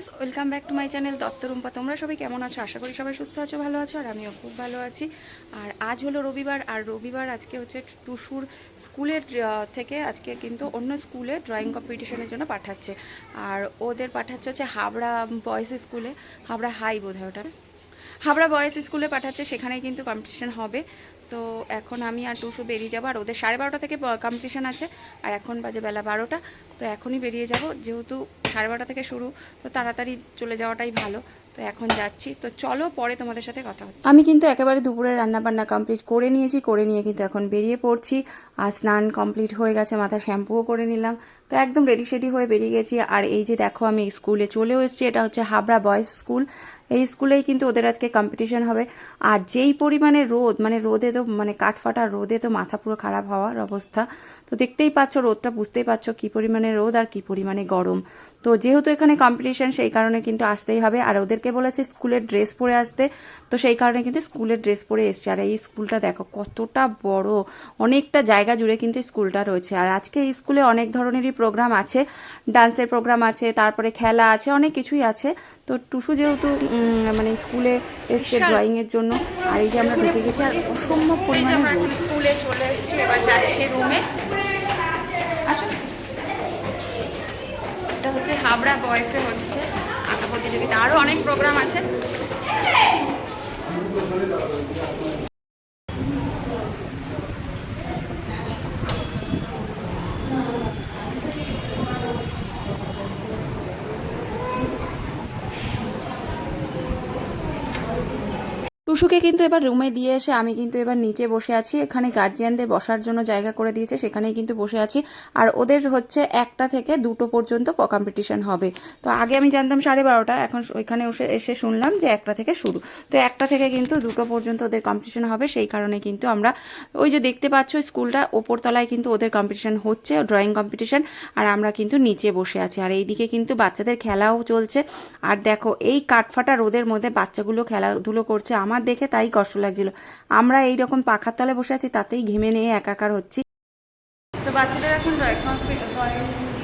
Guys welcome back to my channel Dutta Rumpa তোমরা সবাই কেমন আছো? আশা করি সবাই সুস্থ আছো, ভালো আছো, আর আমিও খুব ভালো আছি। আর আজ হলো রবিবার, আর রবিবার আজকে হচ্ছে টুসুর স্কুলের থেকে আজকে কিন্তু অন্য স্কুলে ড্রয়িং কম্পিটিশনের জন্য পাঠাচ্ছে। আর ওদের পাঠাচ্ছে হচ্ছে হাবড়া বয়েজ স্কুলে হাবড়া হাই বোধ হয় ওটা। হাবড়া বয়েজ স্কুলে পাঠাচ্ছে সেখানে কিন্তু কম্পিটিশন হবে। তো এখন আমি আর টুসু বেরিয়ে যাব, আর ওদের সাড়ে বারোটা থেকে কম্পিটিশন আছে। আর এখন বাজে বেলা বারোটা, তো এখনই বেরিয়ে যাব। যেহেতু সাড়ে বারোটা থেকে শুরু তো তাড়াতাড়ি চলে যাওয়াটাই ভালো। তো এখন যাচ্ছি। তো চলো পরে তোমাদের সাথে কথা হচ্ছে। আমি কিন্তু একেবারে দুপুরে রান্না বান্না কমপ্লিট করে নিয়েছি, করে নিয়ে কিন্তু এখন বেরিয়ে পড়ছি। আর স্নান কমপ্লিট হয়ে গেছে, মাথা শ্যাম্পুও করে নিলাম। তো একদম রেডি সেডি হয়ে বেরিয়ে গেছি। আর এই যে দেখো, আমি স্কুলে চলেও এসেছি, এটা হচ্ছে হাবড়া বয়েজ স্কুল এই স্কুলেই কিন্তু ওদের আজকে কম্পিটিশন হবে। আর যেই পরিমাণে রোদ মানে রোদে তো মানে কাঠফাটা রোদে তো মাথা পুরো খারাপ হওয়ার অবস্থা। তো দেখতেই পাচ্ছ, রোদটা বুঝতেই পারছ কী পরিমাণে রোদ আর কী পরিমাণে গরম। তো যেহেতু এখানে কম্পিটিশন সেই কারণে কিন্তু আসতেই হবে। আর ওদেরকে বলেছে স্কুলের ড্রেস পরে আসতে। তো সেই কারণে কিন্তু স্কুলের ড্রেস পরে এসছে। আর এই স্কুলটা দেখো কতটা বড়। অনেকটা জায়গা জুড়ে কিন্তু স্কুলটা রয়েছে। আর আজকে এই স্কুলে অনেক ধরনেরই প্রোগ্রাম আছে। ডান্সের প্রোগ্রাম আছে তারপরে খেলা আছে অনেক কিছুই আছে। তো টুসু যেহেতু মানে স্কুলে এসছে ড্রয়িং এর জন্য আর এই যে আমরা ঢুকে গেছি আর অসম্ভব পরিমাণে। স্কুলে চলে এসেছি এবার যাচ্ছি রুমে। আসুন। এটা হচ্ছে হাবড়া বয়সে হচ্ছে। আঁকা প্রতিযোগিতা। আরও অনেক প্রোগ্রাম আছে। টুসুকে কিন্তু এবার রুমে দিয়ে এসে আমি কিন্তু এবার নিচে বসে আছি। এখানে গার্জিয়ানদের বসার জন্য জায়গা করে দিয়েছে, সেখানেই কিন্তু বসে আছি। আর ওদের হচ্ছে একটা থেকে দুটো পর্যন্ত কম্পিটিশন হবে। তো আগে আমি জানতাম সাড়ে বারোটা, এখন ওইখানে এসে শুনলাম যে একটা থেকে শুরু। তো একটা থেকে কিন্তু দুটো পর্যন্ত ওদের কম্পিটিশন হবে, সেই কারণে কিন্তু আমরা ওই যে দেখতে পাচ্ছ স্কুলটা, ওপরতলায় কিন্তু ওদের কম্পিটিশন হচ্ছে ড্রয়িং কম্পিটিশন আর আমরা কিন্তু নিচে বসে আছি। আর এইদিকে কিন্তু বাচ্চাদের খেলাও চলছে। আর দেখো, এই কাঠফাটা রোদের মধ্যে বাচ্চাগুলো খেলাধুলো করছে। আমার দেখে তাই কষ্ট লাগছিল। আমরা এই রকম পাখার তলে বসে আছি, তাতেই ঘেমে নিয়ে একাকার হচ্ছি। তো বাচ্চাদের এখন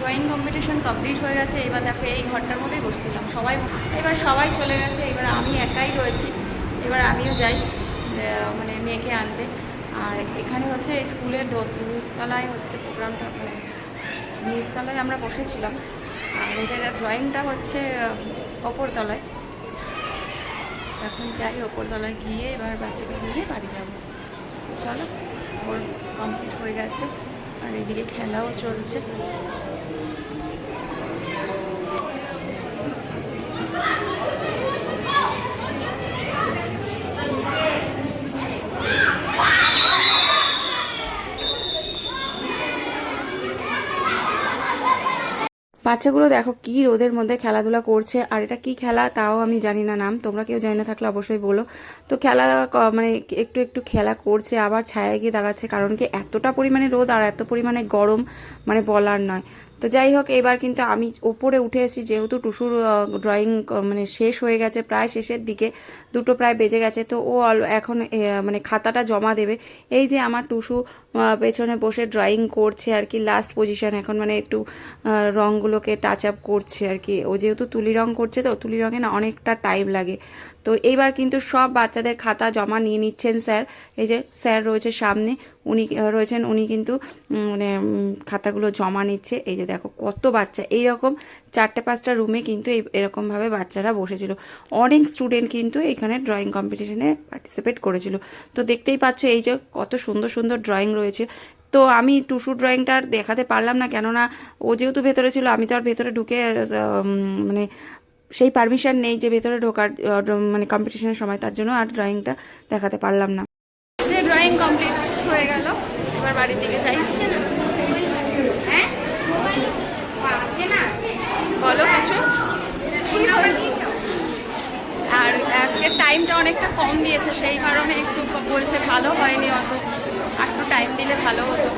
ড্রয়িং কম্পিটিশন কমপ্লিট হয়ে গেছে। এবার দেখো এই ঘরটার মধ্যেই বসছিলাম সবাই। এবার সবাই চলে গেছে, এবার আমি একাই রয়েছি। এবার আমিও যাই মানে মেয়েকে আনতে। আর এখানে হচ্ছে স্কুলের নিচতলায় হচ্ছে প্রোগ্রামটা মানে নিচতলায় আমরা বসেছিলাম। আর ওদের ড্রয়িংটা হচ্ছে ওপরতলায় এখন যাই, ওপরতলায় গিয়ে এবার বাচ্চাকে নিয়ে বাড়ি যাব। চলো, ওর কমপ্লিট হয়ে গেছে। আর এদিকে খেলাও চলছে। বাচ্চাগুলো দেখো কি রোদের মধ্যে খেলাধুলা করছে, আর এটা কি খেলা তাও আমি জানি না নাম, তোমরা কেউ জানি না থাকলে অবশ্যই বলো। তো খেলা মানে একটু একটু খেলা করছে, আবার ছায়া গিয়ে দাঁড়াচ্ছে, কারণ কি এতটা পরিমাণে রোদ আর এত পরিমাণে গরম মানে বলার নয়। তো যাই হোক, এবার কিন্তু আমি ওপরে উঠে এসেছি, যেহেতু টুসুর ড্রয়িং মানে শেষ হয়ে গেছে, প্রায় শেষের দিকে, দুটো প্রায় বেজে গেছে, তো ও এখন মানে খাতাটা জমা দেবে। এই যে আমার টুসু পেছনে বসে ড্রয়িং করছে আর কি লাস্ট পজিশন এখন মানে একটু রঙগুলোকে টাচ আপ করছে আর কি। ও যেহেতু তুলি রং করছে তো, তুলি রঙে না অনেকটা টাইম লাগে। তো এইবার কিন্তু সব বাচ্চাদের খাতা জমা নিয়ে নিচ্ছেন স্যার। এই যে স্যার রয়েছে সামনে, উনি রয়েছেন, উনি কিন্তু মানে খাতাগুলো জমা নিচ্ছে। এই যে দেখো কত বাচ্চা। এই রকম চারটে পাঁচটা রুমে কিন্তু এই, এরকমভাবে বাচ্চারা বসেছিল। অনেক স্টুডেন্ট কিন্তু এখানে ড্রয়িং কম্পিটিশনে পার্টিসিপেট করেছিল। তো দেখতেই পাচ্ছ এই যে কত সুন্দর সুন্দর ড্রয়িং রয়েছে। তো আমি টুসু ড্রয়িংটা আর দেখাতে পারলাম না, কেননা ও যেহেতু ভেতরে ছিল, আমি তো আর ভেতরে ঢুকে মানে সেই পারমিশন নেই যে ভেতরে ঢোকার মানে কম্পিটিশনের সময়, তার জন্য আর ড্রয়িংটা দেখাতে পারলাম না। ড্রয়িং কমপ্লিট হয়ে গেল। এবার বাড়ির দিকে যাই। বলো কিছু? আর আজকে টাইমটা অনেকটা কম দিয়েছে, সেই কারণে একটু বলছে ভালো হয়নি অত। একটু টাইম দিলে ভালো হতো।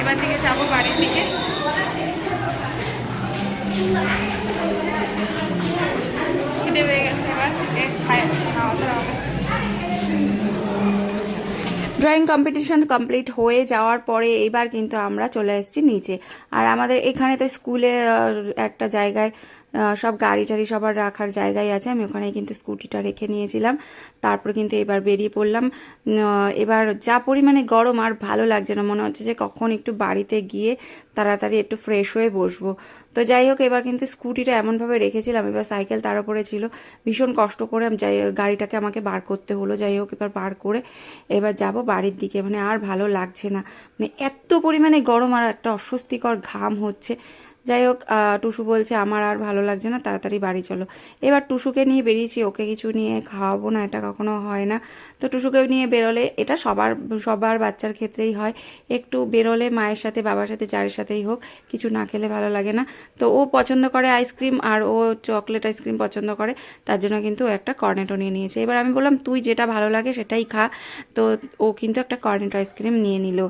এবার থেকে যাব বাড়ির দিকে। খিদে গেছে এবার। হবে। ড্রয়িং কম্পিটিশন কমপ্লিট হয়ে যাওয়ার পরে এবার কিন্তু আমরা চলে এসেছি নিচে। আর আমাদের এখানে তো স্কুলে একটা জায়গায় সব গাড়ি টাড়ি সবার রাখার জায়গায় আছে। আমি ওখানে কিন্তু স্কুটিটা রেখে নিয়েছিলাম। তারপর কিন্তু এবার বেরিয়ে পড়লাম। এবার যা পরিমাণে গরম আর ভালো লাগছে না, মনে হচ্ছে যে কখন একটু বাড়িতে গিয়ে তাড়াতাড়ি একটু ফ্রেশ হয়ে বসবো। তো যাই হোক, এবার কিন্তু স্কুটিটা এমনভাবে রেখেছিলাম। এবার সাইকেল তার উপরে ছিল। ভীষণ কষ্ট করে যাই গাড়িটাকে আমাকে বার করতে হলো। যাই হোক, এবার বার করে এবার যাব বাড়ির দিকে। মানে আর ভালো লাগছে না। মানে এত পরিমাণে গরম আর একটা অস্বস্তিকর ঘাম হচ্ছে। যাই হোক টুসু বলছে, আমার আর ভালো লাগছে না, তাড়াতাড়ি বাড়ি চলো। এবার টুসুকে নিয়ে বেরিয়েছি, ওকে কিছু নিয়ে খাওয়াবো না, এটা কখনো হয় না। তো টুসুকে নিয়ে বেরোলে, এটা সবার সবার বাচ্চার ক্ষেত্রেই হয়। একটু বেরোলে মায়ের সাথে, বাবার সাথে যার সাথেই হোক, কিছু না খেলে ভালো লাগে না। তো ও পছন্দ করে আইসক্রিম, আর ও চকলেট আইসক্রিম পছন্দ করে, তার জন্য কিন্তু একটা কর্নেটো নিয়ে নিয়েছে। এবার আমি বললাম, তুই যেটা ভালো লাগে সেটাই খা। তো ও কিন্তু একটা কর্নেটো আইসক্রিম নিয়ে নিল।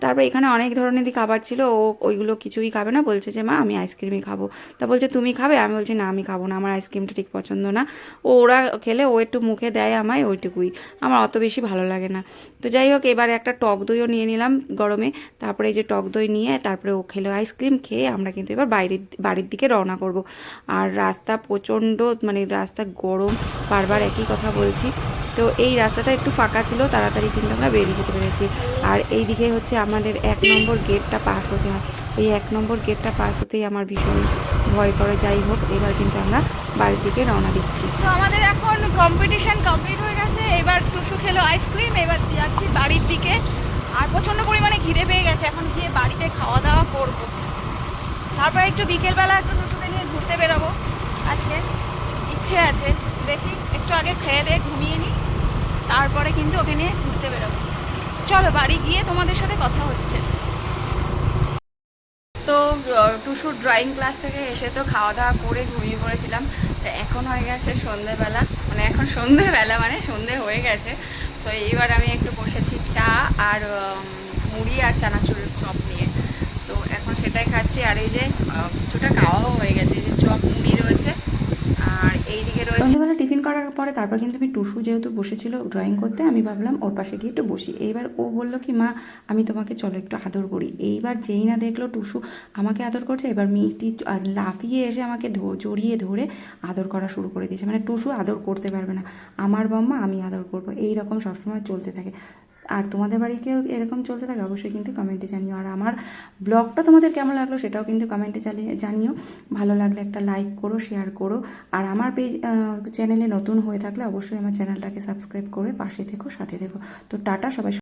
তারপর এখানে অনেক ধরনেরই খাবার ছিল, ও ওইগুলো কিছুই খাবে না, বলছে যে, মা, আমি আইসক্রিমই খাব। তা বলছে, তুমি খাবে? আমি বলছি, না, আমি খাব না, আমার আইসক্রিমটা ঠিক পছন্দ না। ও ওরা খেলে, ও একটু মুখে দেয় আমায়, ওইটুকুই। আমার অত বেশি ভালো লাগে না। তো যাই হোক, এবারে একটা টক দইও নিয়ে নিলাম গরমে। তারপরে এই যে টক দই নিয়ে তারপরে ও খেলো আইসক্রিম খেয়ে আমরা কিন্তু এবার বাইরের, বাড়ির দিকে রওনা করব। আর রাস্তা প্রচণ্ড মানে রাস্তা গরম, বারবার একই কথা বলছি। তো এই রাস্তাটা একটু ফাঁকা ছিল, তাড়াতাড়ি কিন্তু আমরা বেরিয়ে যেতে পেরেছি। আর এই দিকে হচ্ছে আমাদের এক নম্বর গেটটা পাস হতে হয়। এই এক নম্বর গেটটা পাস হতেই আমার ভীষণ ভয় করে। যাই হোক, এবার কিন্তু আমরা বাড়ির দিকে রওনা দিচ্ছি। তো আমাদের এখন কম্পিটিশন কমপ্লিট হয়ে গেছে। এবার টুসু খেলো আইসক্রিম এবার যাচ্ছি বাড়ির দিকে। আর প্রচণ্ড পরিমাণে ঘিরে পেয়ে গেছে। এখন গিয়ে বাড়িতে খাওয়া দাওয়া করব। তারপরে একটু বিকেলবেলা একটু টুসুকে নিয়ে ঘুরতে বেরোবো। আজকে ইচ্ছে আছে। দেখি, একটু আগে খেয়ে দিয়ে ঘুমিয়ে নিই তারপরে কিন্তু ওকে নিয়ে ঘুরতে বেরোবো। চলো, বাড়ি গিয়ে তোমাদের সাথে কথা হচ্ছে। তো টুসুর ড্রয়িং ক্লাস থেকে এসে তো খাওয়া দাওয়া করে ঘুমিয়ে পড়েছিলাম। তো এখন হয়ে গেছে সন্ধেবেলা। মানে এখন সন্ধেবেলা মানে সন্ধে হয়ে গেছে। তো এইবার আমি একটু বসেছি চা আর মুড়ি আর চানাচুর চপ নিয়ে। তো এখন সেটাই খাচ্ছি। আর এই যে কিছুটা খাওয়াও হয়ে গেছে। এই যে চপ, মুড়ি রয়েছে। এইদিকে টিফিন করার পরে তারপর কিন্তু আমি টুসু যেহেতু বসেছিল ড্রয়িং করতে, আমি ভাবলাম ওর পাশে গিয়ে একটু বসি। এইবার ও বলল কি, মা, আমি তোমাকে চলো একটু আদর করি। এইবার যেই না দেখল টুসু আমাকে আদর করছে, এবার মিষ্টি লাফিয়ে এসে আমাকে জড়িয়ে ধরে আদর করা শুরু করে দিয়েছে। মানে টুসু আদর করতে পারবে না। আমার বাম্মা, আমি আদর করব। এই রকম সবসময় চলতে থাকে। আর তোমাদের বাড়িকেও এরকম চলতে থাকে? অবশ্যই কিন্তু কমেন্টে জানিও। আর আমার ব্লগটা তোমাদের কেমন লাগল সেটাও কিন্তু কমেন্টে চালিয়ে জানিও। ভালো লাগলে একটা লাইক করো শেয়ার করো। আর আমার পেজ চ্যানেলে নতুন হয়ে থাকলে অবশ্যই আমার চ্যানেলটাকে সাবস্ক্রাইব করে পাশে থেকো, সাথে থেকো। তো টাটা, সবাই